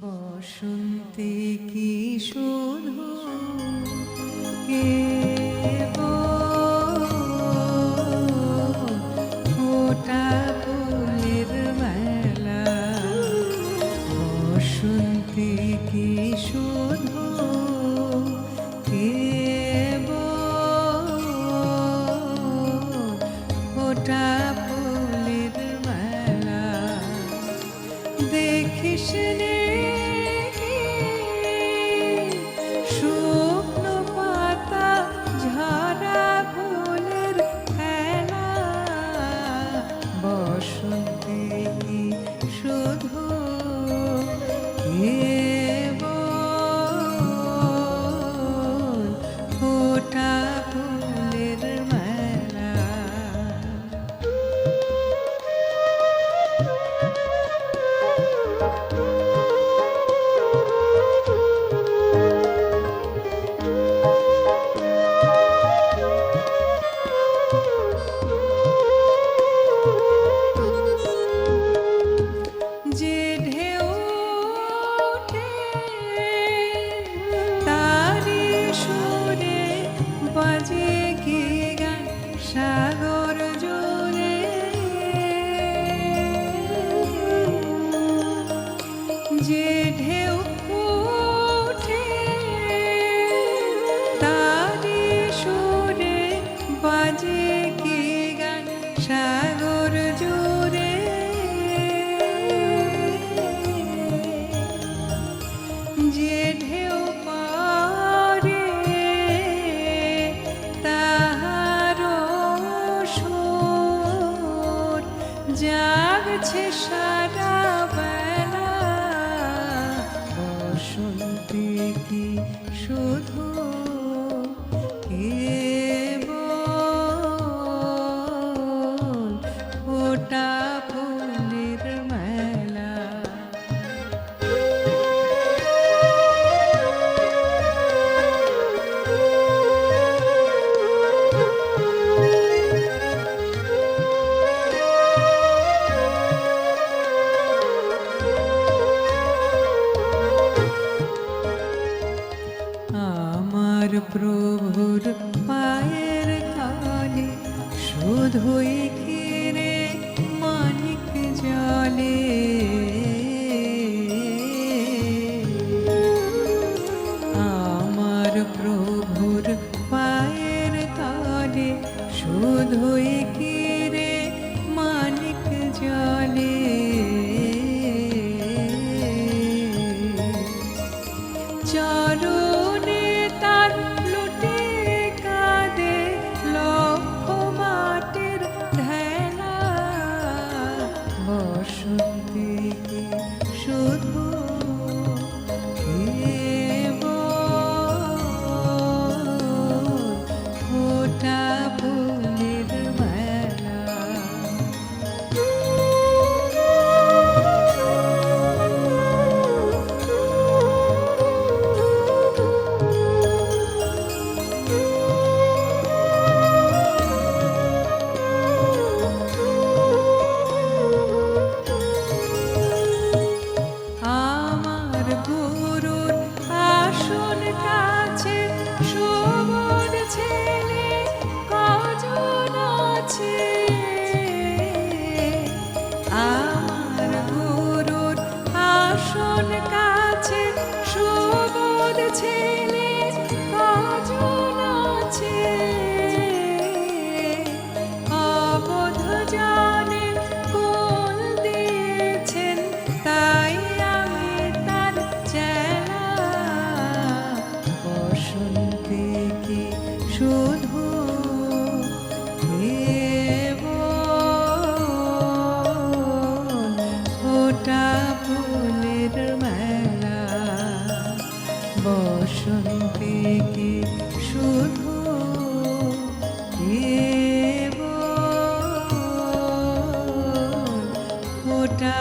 বসন্তে কি শুধু কেবল Yeah. বাজে কি গান? সাগর জোরে। যে ঢেউ ওঠে, তারি সুরে বাজে কি গান? সাগর জুড়ে shadow. আমার প্রভুর পায়ের তলে শুধুই ঘিরে মানিক জলে। আমার প্রভুর পায়ের তলে শুধুই ঘিরে বসন্তে কি শুধু ওটা